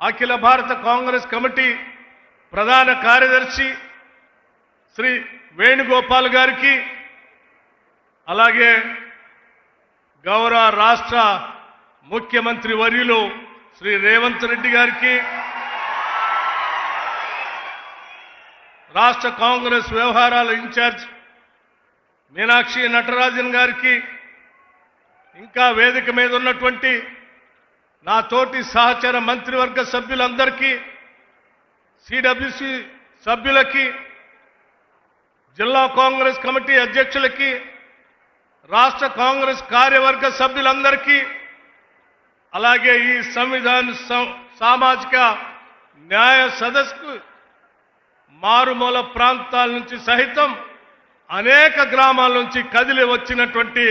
అఖిల భారత కాంగ్రెస్ కమిటీ ప్రధాన కార్యదర్శి శ్రీ వేణుగోపాల్ గారికి అలాగే గౌరవ రాష్ట్ర ముఖ్యమంత్రి వర్యులు శ్రీ రేవంత్ రెడ్డి గారికి రాష్ట్ర కాంగ్రెస్ వ్యవహారాల ఇన్ఛార్జ్ మీనాక్షి నటరాజన్ గారికి ఇంకా వేదిక మీద ఉన్నటువంటి నా తోటి సహచర మంత్రివర్గ సభ్యులందరికీ సిడబ్ల్యూసి సభ్యులకి జిల్లా కాంగ్రెస్ కమిటీ అధ్యక్షులకి రాష్ట్ర కాంగ్రెస్ కార్యవర్గ సభ్యులందరికీ అలాగే ఈ సంవిధాన సామాజిక న్యాయ సదస్సుకు మారుమూల ప్రాంతాల నుంచి సహితం అనేక గ్రామాల నుంచి కదిలి వచ్చినటువంటి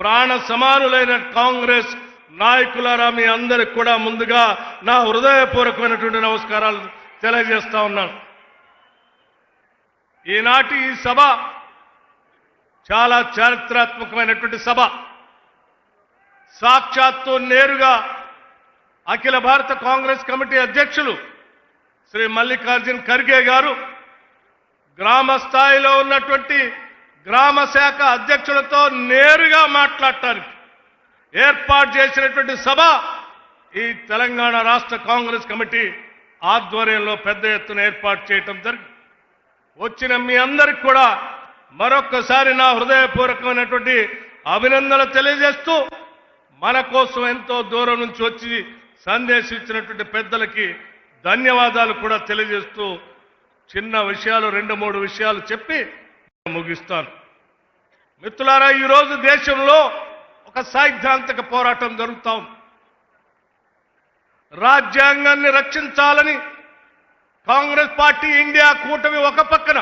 ప్రాణ సమానులైన కాంగ్రెస్ నాయకులారా మీ అందరికి కూడా ముందుగా నా హృదయపూర్వకమైనటువంటి నమస్కారాలు తెలియజేస్తా ఉన్నాను. ఈనాటి ఈ సభ చాలా చారిత్రాత్మకమైనటువంటి సభ. సాక్షాత్తు నేరుగా అఖిల భారత కాంగ్రెస్ కమిటీ అధ్యక్షులు శ్రీ మల్లికార్జున్ ఖర్గే గారు గ్రామ స్థాయిలో ఉన్నటువంటి గ్రామ శాఖ అధ్యక్షులతో నేరుగా మాట్లాడటానికి ఏర్పాటు చేసినటువంటి సభ ఈ తెలంగాణ రాష్ట్ర కాంగ్రెస్ కమిటీ ఆధ్వర్యంలో పెద్ద ఎత్తున ఏర్పాటు చేయటం జరిగింది. వచ్చిన మీ అందరికి కూడా మరొక్కసారి నా హృదయపూర్వకమైనటువంటి అభినందనలు తెలియజేస్తూ మన కోసం ఎంతో దూరం నుంచి వచ్చి సందేశించినటువంటి పెద్దలకి ధన్యవాదాలు కూడా తెలియజేస్తూ చిన్న విషయాలు రెండు మూడు విషయాలు చెప్పి ముగిస్తాను. మిత్రులారా ఈరోజు దేశంలో ఒక సైద్ధాంతిక పోరాటం జరుగుతాం రాజ్యాంగాన్ని రక్షించాలని కాంగ్రెస్ పార్టీ ఇండియా కూటమి ఒక పక్కన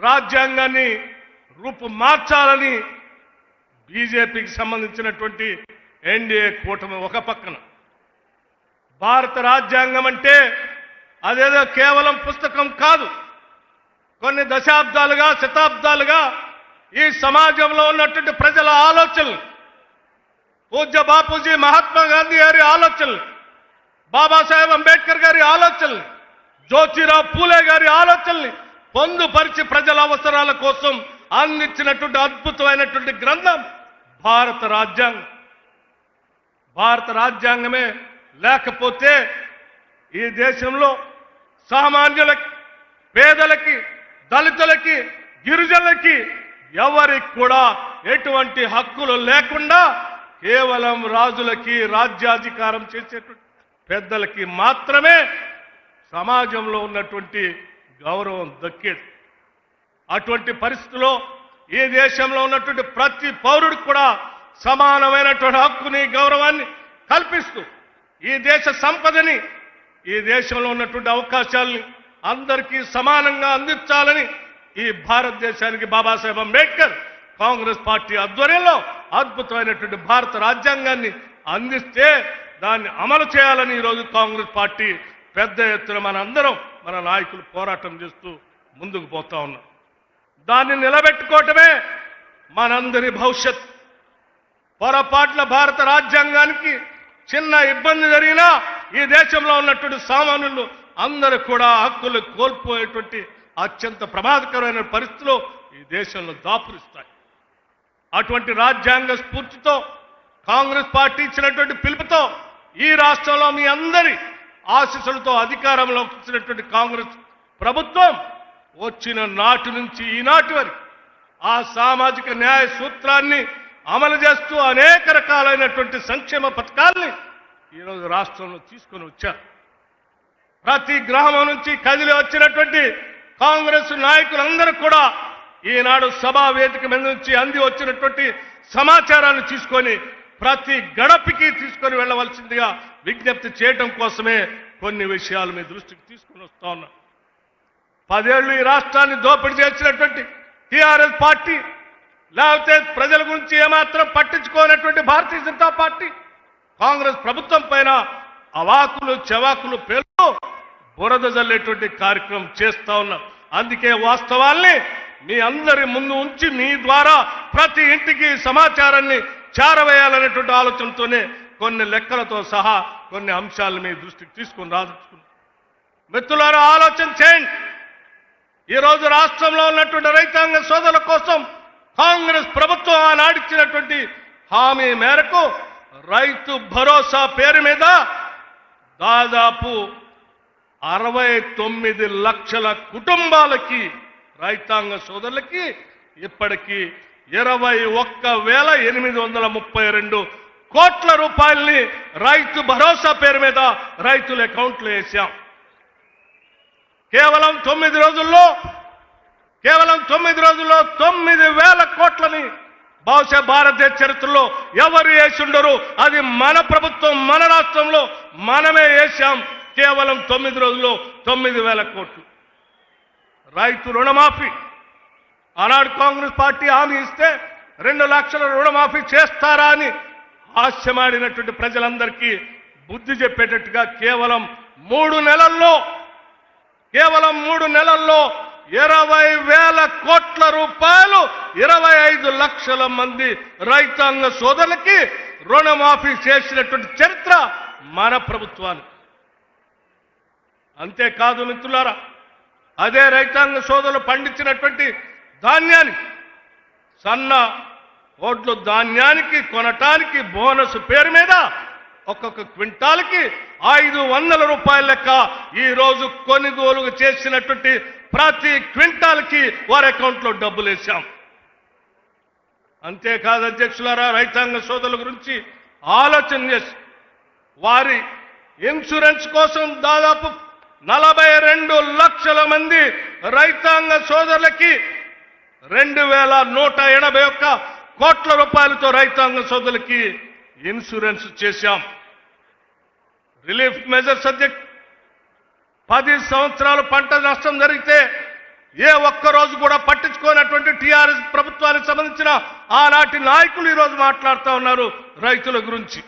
రాజ్యాంగాన్ని రూపు మార్చాలని బీజేపీకి సంబంధించినటువంటి ఎన్డీఏ కూటమి ఒక పక్కన. భారత రాజ్యాంగం అంటే అదేదో కేవలం పుస్తకం కాదు. కొన్ని దశాబ్దాలుగా శతాబ్దాలుగా ఈ సమాజంలో ఉన్నటువంటి ప్రజల ఆలోచనలు పూజ్య బాపూజీ మహాత్మా గాంధీ గారి ఆలోచనలు బాబాసాహెబ్ అంబేద్కర్ గారి ఆలోచనలు జ్యోతిరావు పూలే గారి ఆలోచనల్ని పొందుపరిచి ప్రజల అవసరాల కోసం అందించినటువంటి అద్భుతమైనటువంటి గ్రంథం భారత రాజ్యాంగం. భారత రాజ్యాంగమే లేకపోతే ఈ దేశంలో సామాన్యులకి పేదలకి దళితులకి గిరిజనులకి ఎవరికి కూడా ఎటువంటి హక్కులు లేకుండా కేవలం రాజులకి రాజ్యాధికారం చేసేటువంటి పెద్దలకి మాత్రమే సమాజంలో ఉన్నటువంటి గౌరవం దక్కేది. అటువంటి పరిస్థితిలో ఈ దేశంలో ఉన్నటువంటి ప్రతి పౌరుడికి కూడా సమానమైనటువంటి హక్కుని గౌరవాన్ని కల్పిస్తూ ఈ దేశ సంపదని ఈ దేశంలో ఉన్నటువంటి అవకాశాలని అందరికీ సమానంగా అందించాలని ఈ భారతదేశానికి బాబాసాహెబ్ అంబేద్కర్ కాంగ్రెస్ పార్టీ ఆధ్వర్యంలో అద్భుతమైనటువంటి భారత రాజ్యాంగాన్ని అందిస్తే దాన్ని అమలు చేయాలని ఈరోజు కాంగ్రెస్ పార్టీ పెద్ద ఎత్తున మనందరం మన నాయకులు పోరాటం చేస్తూ ముందుకు పోతా ఉన్నాం. దాన్ని నిలబెట్టుకోవటమే మనందరి భవిష్యత్. పొరపాట్ల భారత రాజ్యాంగానికి చిన్న ఇబ్బంది జరిగినా ఈ దేశంలో ఉన్నటువంటి సామాన్యులు అందరూ కూడా హక్కులు కోల్పోయేటువంటి అత్యంత ప్రమాదకరమైన పరిస్థితులు ఈ దేశంలో దాపురిస్తాయి. అటువంటి రాజ్యాంగ స్ఫూర్తితో కాంగ్రెస్ పార్టీ ఇచ్చినటువంటి పిలుపుతో ఈ రాష్ట్రంలో మీ అందరి ఆశీస్సులతో అధికారంలోకి ఇచ్చినటువంటి కాంగ్రెస్ ప్రభుత్వం వచ్చిన నాటి నుంచి ఈనాటి వరకు ఆ సామాజిక న్యాయ సూత్రాన్ని అమలు చేస్తూ అనేక రకాలైనటువంటి సంక్షేమ పథకాల్ని ఈరోజు రాష్ట్రంలో తీసుకొని వచ్చారు. ప్రతి గ్రామం నుంచి కదిలి వచ్చినటువంటి కాంగ్రెస్ నాయకులందరూ కూడా ఈనాడు సభా వేదిక మీద నుంచి అంది వచ్చినటువంటి సమాచారాన్ని తీసుకొని ప్రతి గడపకి తీసుకొని వెళ్ళవలసిందిగా విజ్ఞప్తి చేయడం కోసమే కొన్ని విషయాలు మీ దృష్టికి తీసుకొని వస్తా ఉన్నా. పదేళ్ళు ఈ రాష్ట్రాన్ని దోపిడీ చేసినటువంటి టీఆర్ఎస్ పార్టీ లేకపోతే ప్రజల గురించి ఏమాత్రం పట్టించుకోనటువంటి భారతీయ జనతా పార్టీ కాంగ్రెస్ ప్రభుత్వం పైన అవాకులు చెవాకులు పేర్లు బురద జల్లేటువంటి కార్యక్రమం చేస్తా ఉన్నాం. అందుకే వాస్తవాల్ని మీ అందరి ముందు ఉంచి మీ ద్వారా ప్రతి ఇంటికి సమాచారాన్ని చేరవేయాలనేటువంటి ఆలోచనతోనే కొన్ని లెక్కలతో సహా కొన్ని అంశాలను మీ దృష్టికి తీసుకుని రాదలుచుకున్నాను మిత్రులారా ఆలోచన చేయండి. ఈ రోజు రాష్ట్రంలో ఉన్నటువంటి రైతాంగ సోదరుల కోసం కాంగ్రెస్ ప్రభుత్వం ఆనాడిచ్చినటువంటి హామీ మేరకు రైతు భరోసా పేరు మీద దాదాపు అరవై తొమ్మిది లక్షల కుటుంబాలకి రైతాంగ సోదరులకి ఇప్పటికీ ఇరవై ఒక్క వేల ఎనిమిది వందల ముప్పై రెండు కోట్ల రూపాయల్ని రైతు భరోసా పేరు మీద రైతుల అకౌంట్లో వేశాం. కేవలం తొమ్మిది రోజుల్లో కేవలం తొమ్మిది రోజుల్లో తొమ్మిది వేల కోట్లని బహుశా భారతదేశ చరిత్రలో ఎవరు వేసిండరు? అది మన ప్రభుత్వం మన రాష్ట్రంలో మనమే వేశాం. కేవలం తొమ్మిది రోజుల్లో తొమ్మిది వేల కోట్లు. రైతు రుణమాఫీ. ఆనాడు కాంగ్రెస్ పార్టీ హామీ ఇస్తే రెండు లక్షల రుణమాఫీ చేస్తారా అని ఆశమాడినటువంటి ప్రజలందరికీ బుద్ధి చెప్పేటట్టుగా కేవలం మూడు నెలల్లో కేవలం మూడు నెలల్లో ఇరవై వేల కోట్ల రూపాయలు ఇరవై ఐదు లక్షల మంది రైతాంగ సోదరులకి రుణమాఫీ చేసినటువంటి చరిత్ర మన ప్రభుత్వానికి. అంతేకాదు మిత్రులారా అదే రైతాంగ సోదరులు పండించినటువంటి ధాన్యానికి సన్న ఓట్లు ధాన్యానికి కొనటానికి బోనస్ పేరు మీద ఒక్కొక్క క్వింటాల్కి ఐదు వందల రూపాయల లెక్క ఈరోజు కొనుగోలు చేసినటువంటి ప్రతి క్వింటాల్కి వారి అకౌంట్లో డబ్బులు వేశాం. అంతేకాదు అధ్యక్షులారా రైతాంగ సోదరుల గురించి ఆలోచన చేసి వారి ఇన్సూరెన్స్ కోసం దాదాపు నలభై రెండు లక్షల మంది రైతాంగ సోదరులకి రెండు వేల నూట ఎనభై ఒక్క కోట్ల రూపాయలతో రైతాంగ సోదరులకి ఇన్సూరెన్స్ చేశాం. Relief measures subject. పది సంవత్సరాలు పంట నష్టం జరిగితే ఏ ఒక్క రోజు కూడా పట్టించుకోనటువంటి టీఆర్ఎస్ ప్రభుత్వానికి సంబంధించిన ఆనాటి నాయకులు ఈరోజు మాట్లాడుతూ ఉన్నారు రైతుల గురించి.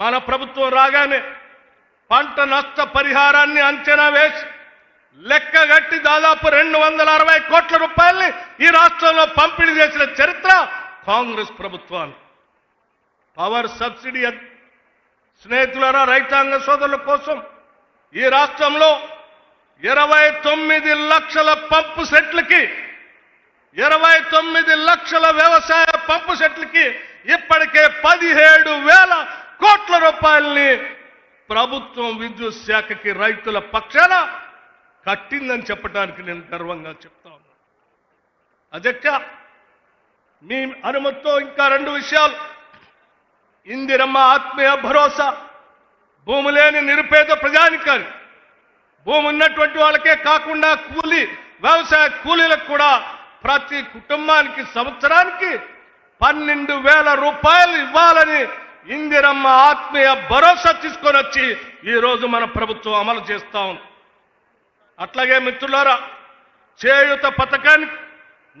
మన ప్రభుత్వం రాగానే పంట నష్ట పరిహారాన్ని అంచనా వేసి లెక్కగట్టి దాదాపు రెండు వందల అరవై కోట్ల రూపాయల్ని ఈ రాష్ట్రంలో పంపిణీ చేసిన చరిత్ర కాంగ్రెస్ ప్రభుత్వాలు పవర్ సబ్సిడీ స్నేహితులరా రైతాంగ సోదరుల కోసం ఈ రాష్ట్రంలో ఇరవై తొమ్మిది లక్షల పంపు సెట్లకి ఇరవై తొమ్మిది లక్షల వ్యవసాయ పంపు సెట్లకి ఇప్పటికే పదిహేడు వేల కోట్ల రూపాయల్ని ప్రభుత్వం విద్యుత్ శాఖకి రైతుల పక్షాన కట్టిందని చెప్పడానికి నేను గర్వంగా చెప్తా ఉన్నాను అధ్యక్ష మీ అనుమతితో ఇంకా రెండు విషయాలు. ఇందిరమ్మ ఆత్మీయ భరోసా భూమి లేని నిరుపేద ప్రజానికారి భూమి ఉన్నటువంటి వాళ్ళకే కాకుండా కూలి వ్యవసాయ కూలీలకు కూడా ప్రతి కుటుంబానికి సంవత్సరానికి పన్నెండు వేల రూపాయలు ఇవ్వాలని ఇందిరమ్మ ఆత్మీయ భరోసా తీసుకొని వచ్చి ఈరోజు మన ప్రభుత్వం అమలు చేస్తా ఉంది. అట్లాగే మిత్రులారా చేయుత పథకానికి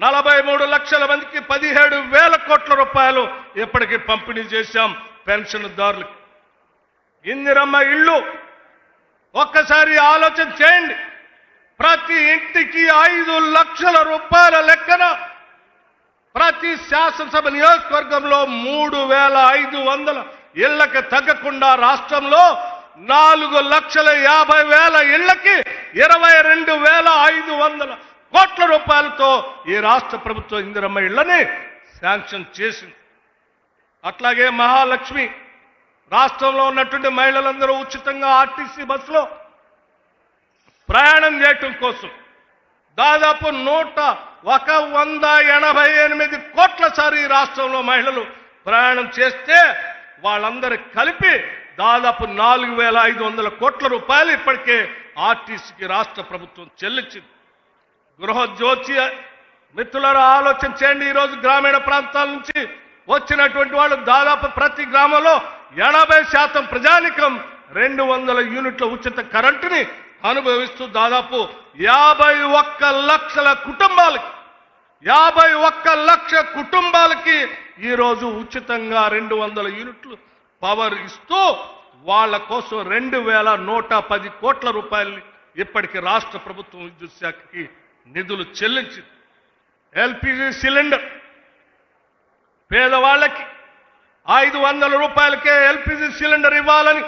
నలభై మూడు లక్షల మందికి పదిహేడు వేల కోట్ల రూపాయలు ఇప్పటికీ పంపిణీ చేశాం పెన్షన్దారులకు. ఇందిరమ్మ ఇళ్ళు ఒక్కసారి ఆలోచన చేయండి. ప్రతి ఇంటికి ఐదు లక్షల రూపాయల లెక్కన ప్రతి శాసనసభ నియోజకవర్గంలో మూడు వేల ఐదు వందల ఇళ్ళకు తగ్గకుండా రాష్ట్రంలో నాలుగు లక్షల యాభై వేల ఇళ్ళకి ఇరవై రెండు వేల ఐదు వందల కోట్ల రూపాయలతో ఈ రాష్ట్ర ప్రభుత్వం ఇందిరమ్మ ఇళ్ళని శాంక్షన్ చేసింది. అట్లాగే మహాలక్ష్మి రాష్ట్రంలో ఉన్నటువంటి మహిళలందరూ ఉచితంగా ఆర్టీసీ బస్సులో ప్రయాణం చేయటం కోసం దాదాపు నూట ఒక వంద ఎనభై ఎనిమిది కోట్ల సారి ఈ రాష్ట్రంలో మహిళలు ప్రయాణం చేస్తే వాళ్ళందరూ కలిపి దాదాపు నాలుగు వేల ఐదు వందల కోట్ల రూపాయలు ఇప్పటికే ఆర్టీసీకి రాష్ట్ర ప్రభుత్వం చెల్లించింది. గృహజ్యోతి మిత్రులను ఆలోచన చేయండి. ఈరోజు గ్రామీణ ప్రాంతాల నుంచి వచ్చినటువంటి వాళ్ళు దాదాపు ప్రతి గ్రామంలో ఎనభై శాతం ప్రజానికం రెండు వందల యూనిట్ల ఉచిత కరెంటుని అనుభవిస్తూ దాదాపు యాభై ఒక్క లక్షల కుటుంబాలకి యాభై ఒక్క లక్ష కుటుంబాలకి ఈరోజు ఉచితంగా రెండు వందల యూనిట్లు పవర్ ఇస్తూ వాళ్ళ కోసం రెండు వేల నూట పది కోట్ల రూపాయలు ఇప్పటికి రాష్ట్ర ప్రభుత్వం విద్యుత్ శాఖకి నిధులు చెల్లించింది. ఎల్పిజి సిలిండర్ పేదవాళ్ళకి ఐదు వందల రూపాయలకే ఎల్పిజి సిలిండర్ ఇవ్వాలని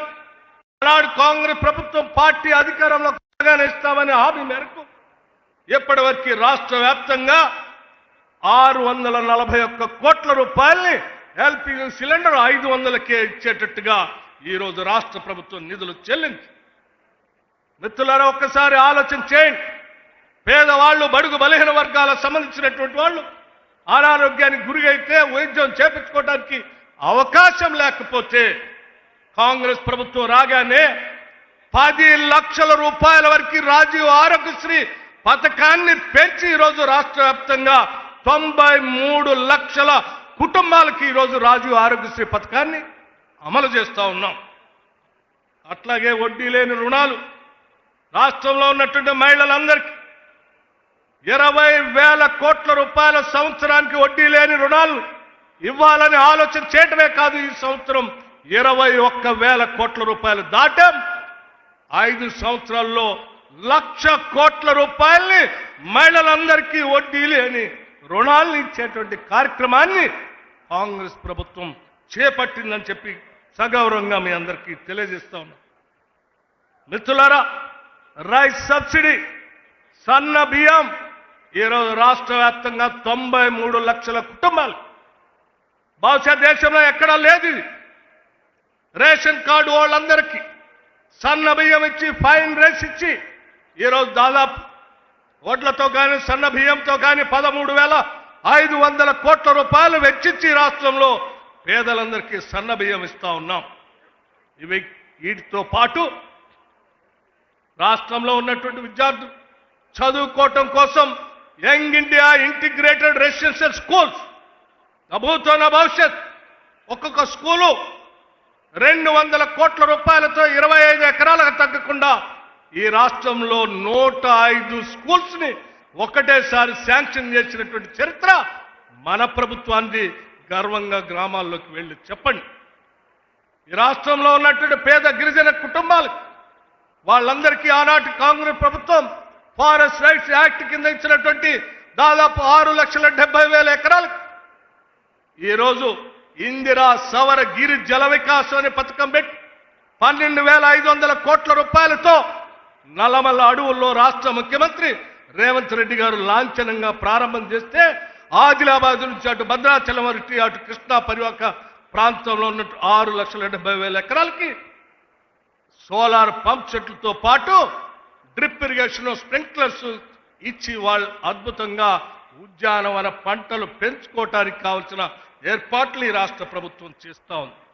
ఆనాడు కాంగ్రెస్ ప్రభుత్వం పార్టీ అధికారంలో కొత్తగానే హామీ మేరకు ఇప్పటివరకు రాష్ట్ర వ్యాప్తంగా ఆరు వందల నలభై ఒక్క కోట్ల రూపాయల్ని ఎల్పిజి సిలిండర్ ఐదు వందలకే ఇచ్చేటట్టుగా ఈ రోజు రాష్ట్ర ప్రభుత్వం నిధులు చెల్లించి మిత్రులారా ఒక్కసారి ఆలోచన చేయండి. పేదవాళ్ళు బడుగు బలహీన వర్గాలకు సంబంధించినటువంటి వాళ్ళు అనారోగ్యానికి గురి అయితే వైద్యం చేపించుకోవడానికి అవకాశం లేకపోతే కాంగ్రెస్ ప్రభుత్వం రాగానే పది లక్షల రూపాయల వరకు రాజీవ్ ఆరోగ్యశ్రీ పథకాన్ని పెంచి ఈరోజు రాష్ట్ర వ్యాప్తంగా తొంభై మూడు లక్షల కుటుంబాలకి ఈరోజు రాజీవ్ ఆరోగ్యశ్రీ పథకాన్ని అమలు చేస్తూ ఉన్నాం. అట్లాగే వడ్డీ లేని రుణాలు రాష్ట్రంలో ఉన్నటువంటి మహిళలందరికీ ఇరవై వేల కోట్ల రూపాయల సంవత్సరానికి వడ్డీ లేని రుణాలు ఇవ్వాలని ఆలోచన చేయటమే కాదు ఈ సంవత్సరం ఇరవై ఒక్క వేల కోట్ల రూపాయలు దాటాం. ఐదు సంవత్సరాల్లో లక్ష కోట్ల రూపాయల్ని మహిళలందరికీ వడ్డీ లేని రుణాలను ఇచ్చేటువంటి కార్యక్రమాన్ని కాంగ్రెస్ ప్రభుత్వం చేపట్టిందని చెప్పి సగౌరవంగా మీ అందరికీ తెలియజేస్తా ఉన్నాం. మిత్రులారా రైస్ సబ్సిడీ సన్న బియ్యం ఈరోజు రాష్ట్ర వ్యాప్తంగా తొంభై మూడు లక్షల కుటుంబాలు. బహుశా దేశంలో ఎక్కడా లేదు ఇది. రేషన్ కార్డు వాళ్ళందరికీ సన్న బియ్యం ఇచ్చి ఫైన్ రేస్ ఇచ్చి ఈరోజు దాదాపు వడ్లతో కానీ సన్న బియ్యంతో కానీ పదమూడు వేల ఐదు వందల కోట్ల రూపాయలు వెచ్చించి రాష్ట్రంలో పేదలందరికీ సన్న బియ్యం ఇస్తా ఉన్నాం. ఇవి వీటితో పాటు రాష్ట్రంలో ఉన్నటువంటి విద్యార్థులు చదువుకోవటం కోసం young India integrated residential schools నభూతోన భవిష్యత్ ఒక్కొక్క స్కూలు రెండు వందల కోట్ల రూపాయలతో ఇరవై ఐదు ఎకరాలకు తగ్గకుండా ఈ రాష్ట్రంలో నూట ఐదు స్కూల్స్ని ఒకటేసారి శాంక్షన్ చేసినటువంటి చరిత్ర మన ప్రభుత్వాన్ని గర్వంగా గ్రామాల్లోకి వెళ్ళి చెప్పండి. ఈ రాష్ట్రంలో ఉన్నటువంటి పేద గిరిజన కుటుంబాలకు వాళ్ళందరికీ ఆనాటి కాంగ్రెస్ ప్రభుత్వం ఫారెస్ట్ రైట్స్ యాక్ట్ కింద ఇచ్చినటువంటి దాదాపు ఆరు లక్షల డెబ్బై వేల ఎకరాలకు ఈరోజు ఇందిరా సవర గిరి జల వికాసం అనే పథకం పెట్టి పన్నెండు వేల ఐదు వందల కోట్ల రూపాయలతో నల్లమల్ల అడవుల్లో రాష్ట్ర ముఖ్యమంత్రి రేవంత్ రెడ్డి గారు లాంఛనంగా ప్రారంభం చేస్తే ఆదిలాబాద్ నుంచి అటు భద్రాచలం వరకు అటు కృష్ణా పరివాక ప్రాంతంలో ఉన్న ఆరు లక్షల డెబ్బై వేల ఎకరాలకి సోలార్ పంప్ సెట్లతో పాటు డ్రిప్ ఇరిగేషన్ స్ప్రింక్లర్స్ ఇచ్చి వాళ్ళు అద్భుతంగా ఉద్యానవన పంటలు పెంచుకోవటానికి కావలసిన ఏర్పాట్లు ఈ రాష్ట్ర ప్రభుత్వం చేస్తా ఉంది.